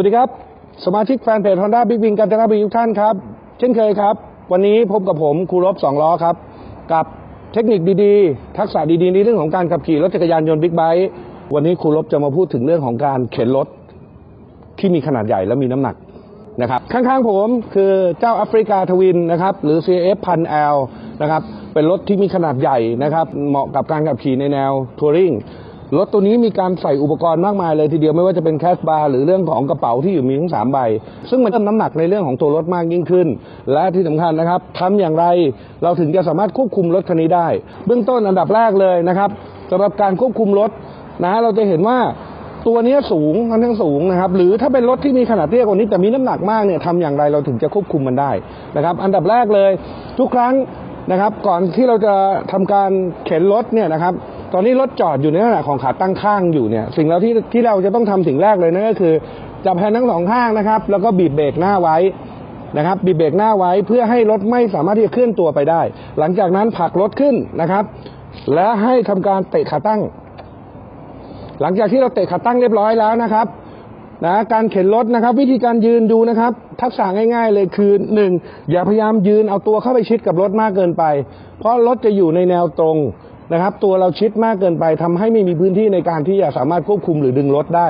วัสดีครับ สมาชิกแฟนเพจ Honda Big Wing กันนะครับทุกท่านครับ เช่นเคยครับ วันนี้พบกับผมครูรบสองล้อครับ กับเทคนิคดีๆ ทักษะดีๆในเรื่องของการขับขี่รถจักรยานยนต์บิ๊กไบค์วันนี้ครูรบจะมาพูดถึงเรื่องของการเข็นรถที่มีขนาดใหญ่และมีน้ำหนักนะครับข้างๆผมคือเจ้าแอฟริกาทวินนะครับหรือ CF 1 0 0 L นะครับเป็นรถที่มีขนาดใหญ่นะครับเหมาะกับการขับขี่ในแนวทัวริง รถตัวนี้มีการใส่อุปกรณ์มากมายเลยทีเดียวไม่ว่าจะเป็นแคสบาร์หรือเรื่องของกระเป๋าที่อยู่มีทั้งสามใบ ซึ่งมันเพิ่มน้ำหนักในเรื่องของตัวรถมากยิ่งขึ้น และที่สำคัญนะครับทำอย่างไรเราถึงจะสามารถควบคุมรถคันนี้ได้ เบื้องต้นอันดับแรกเลยนะครับสำหรับการควบคุมรถนะเราจะเห็นว่าตัวนี้สูงค่อนข้งสูงนะครับ หรือถ้าเป็นรถที่มีขนาดเตี้ยกว่านี้แต่มีน้ำหนักมากเนี่ยทำอย่างไรเราถึงจะควบคุมมันได้นะครับ อันดับแรกเลย ทุกครั้งนะครับ ก่อนที่เราจะทำการเข็นรถเนี่ยนะครับ ตอนนี้รถจอดอยู่ในลักษณะของขาตั้งข้างอยู่เนี่ย สิ่งแล้วที่ที่เราจะต้องทำสิ่งแรกเลยนั่นก็คือ จับแฮนด์ทั้งสองข้างนะครับ แล้วก็บีบเบรกหน้าไว้นะครับ บีบเบรกหน้าไว้เพื่อให้รถไม่สามารถที่จะเคลื่อนตัวไปได้ หลังจากนั้นผลักรถขึ้นนะครับ และให้ทำการเตะขาตั้ง หลังจากที่เราเตะขาตั้งเรียบร้อยแล้วนะครับนะการเข็นรถนะครับ วิธีการยืนดูนะครับ ทักษะง่ายๆเลยคือหนึ่งอย่าพยายามยืนเอาตัวเข้าไปชิดกับรถมากเกินไป เพราะรถจะอยู่ในแนวตรง นะครับ ตัวเราชิดมากเกินไปทำให้ไม่มีพื้นที่ในการที่จะสามารถควบคุมหรือดึงรถได้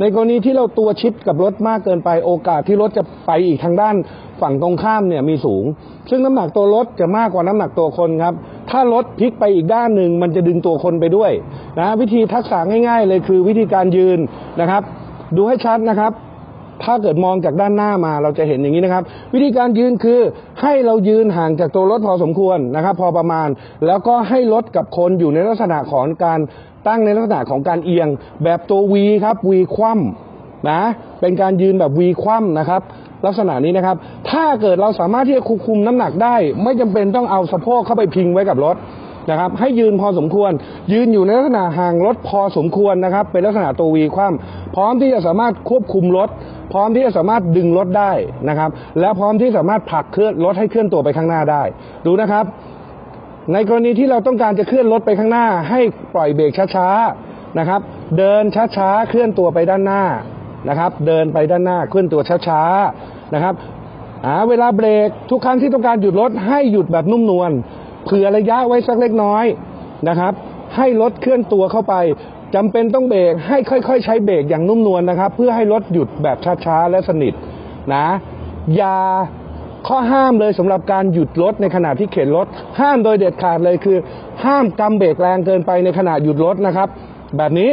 ในกรณีที่เราตัวชิดกับรถมากเกินไปโอกาสที่รถจะไปอีกทางด้านฝั่งตรงข้ามเนี่ยมีสูง ซึ่งน้ำหนักตัวรถจะมากกว่าน้ำหนักตัวคนครับ ถ้ารถพลิกไปอีกด้านหนึ่งมันจะดึงตัวคนไปด้วยนะวิธีทักษะง่าย ๆ เลยคือวิธีการยืนนะครับ ดูให้ชัดนะครับ ถ้าเกิดมองจากด้านหน้ามาเราจะเห็นอย่างนี้นะครับ วิธีการยืนคือให้เรายืนห่างจากตัวรถพอสมควรนะครับ พอประมาณ แล้วก็ให้รถกับคนอยู่ในลักษณะของการตั้งในลักษณะของการเอียง แบบตัว V ครับ V คว่ำนะเป็นการยืนแบบ V คว่ำนะครับลักษณะนี้นะครับ ถ้าเกิดเราสามารถที่จะควบคุมน้ำหนักได้ ไม่จำเป็นต้องเอาสะโพกเข้าไปพิงไว้กับรถ นะครับ ให้ยืนพอสมควร ยืนอยู่ในลักษณะห่างรถพอสมควรนะครับ เป็นลักษณะตัววีคว่ำพร้อมที่จะสามารถควบคุมรถ พร้อมที่จะสามารถดึงรถได้นะครับ และพร้อมที่สามารถผลักเคลื่อนรถให้เคลื่อนตัวไปข้างหน้าได้ ดูนะครับ ในกรณีที่เราต้องการจะเคลื่อนรถไปข้างหน้า ให้ปล่อยเบรกช้าๆนะครับ เดินช้าๆเคลื่อนตัวไปด้านหน้านะครับ เดินไปด้านหน้าเคลื่อนตัวช้าๆนะครับอ่าเวลาเบรกทุกครั้งที่ต้องการหยุดรถให้หยุดแบบนุ่มนวล เผื่อระยะไว้สักเล็กน้อยนะครับ ให้รถเคลื่อนตัวเข้าไปจำเป็นต้องเบรกให้ค่อยๆ ใช้เบรกอย่างนุ่มนวลนะครับ เพื่อให้รถหยุดแบบช้าๆ และสนิทนะอย่าข้อห้ามเลยสำหรับการหยุดรถในขณะที่เข็นรถ ห้ามโดยเด็ดขาดเลยคือ ห้ามกำเบรกแรงเกินไปในขณะหยุดรถนะครับ แบบนี้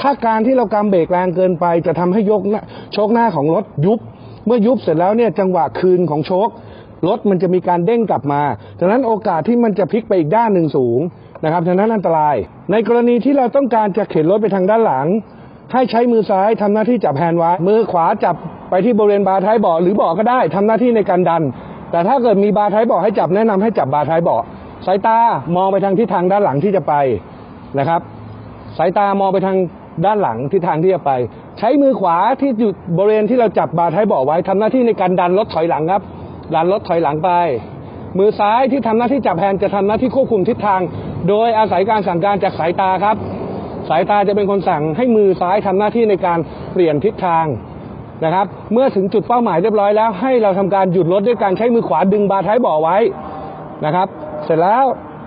ถ้าการที่เรากำเบรกแรงเกินไป จะทำให้ยกโชคหน้าของรถยุบ เมื่อยุบเสร็จแล้วเนี่ยจังหวะคืนของโชค รถมันจะมีการเด้งกลับมาฉะนั้นโอกาสที่มันจะพลิกไปอีกด้านหนึ่งสูงนะครับฉะนั้นอันตราย ในกรณีที่เราต้องการจะเข็นรถไปทางด้านหลัง ให้ใช้มือซ้ายทำหน้าที่จับแฮนด์ไว้มือขวาจับไปที่บริเวณบาร์ท้ายเบาะหรือเบาะก็ได้ทำหน้าที่ในการดัน แต่ถ้าเกิดมีบาร์ท้ายเบาะให้จับแนะนำให้จับบาร์ท้ายเบาะสายตามองไปทางทิศทางด้านหลังที่จะไปนะครับ สายตามองไปทางด้านหลังที่ทางที่จะไป ใช้มือขวาที่อยู่บริเวณที่เราจับบาร์ท้ายเบาะไว้ทำหน้าที่ในการดันรถถอยหลังครับ ดันรถถอยหลังไป มือซ้ายที่ทำหน้าที่จับแฮนด์จะทำหน้าที่ควบคุมทิศทาง โดยอาศัยการสั่งการจากสายตาครับ สายตาจะเป็นคนสั่งให้มือซ้ายทำหน้าที่ในการเปลี่ยนทิศทางนะครับ เมื่อถึงจุดเป้าหมายเรียบร้อยแล้วให้เราทำการหยุดรถด้วยการใช้มือขวาดึงบาร์ท้ายบาะไว้นะครับ เสร็จแล้ว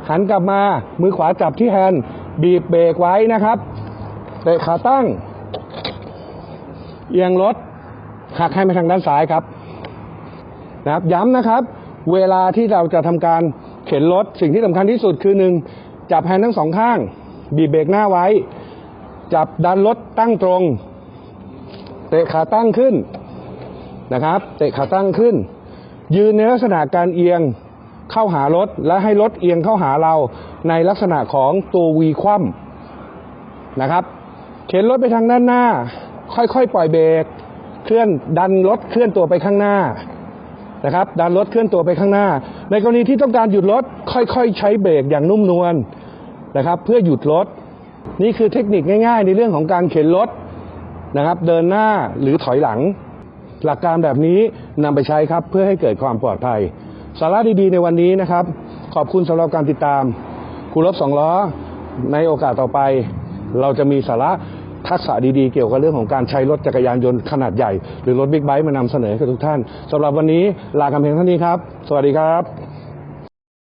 หันกลับมามือขวาจับที่แฮนด์บีบเบรกไว้นะครับเตะขาตั้ง เอียงรถหักให้ไปทางด้านซ้ายครับ นะครับ ย้ำนะครับ เวลาที่เราจะทำการเข็นรถสิ่งที่สำคัญที่สุดคือหนึ่งจับแฮนด์ทั้งสองข้าง บีบเบรกหน้าไว้ จับดันรถตั้งตรง เตะขาตั้งขึ้นนะครับ เตะขาตั้งขึ้น ยืนในลักษณะการเอียงเข้าหารถและให้รถเอียงเข้าหาเราในลักษณะของตัววีคว่ำนะครับ เข็นรถไปทางด้านหน้า ค่อยๆ ปล่อยเบรกเคลื่อนดันรถเคลื่อนตัวไปข้างหน้า นะครับดันรถเคลื่อนตัวไปข้างหน้า ในกรณีที่ต้องการหยุดรถค่อยๆ ใช้เบรกอย่างนุ่มนวลนะครับ เพื่อหยุดรถนี่คือเทคนิคง่ายๆ ในเรื่องของการเข็นรถนะครับ เดินหน้าหรือถอยหลัง หลักการแบบนี้นำไปใช้ครับเพื่อให้เกิดความปลอดภัย สาระดีๆ ในวันนี้นะครับ ขอบคุณสำหรับการติดตามครูรบสองล้อในโอกาสต่อไป เราจะมีสาระ ทักษะดีๆ เกี่ยวกับเรื่องของการใช้รถจักรยานยนต์ขนาดใหญ่ หรือรถบิ๊กไบค์มานำเสนอให้กับทุกท่านสำหรับวันนี้ลาคำเพียงเท่านี้ครับ สวัสดีครับ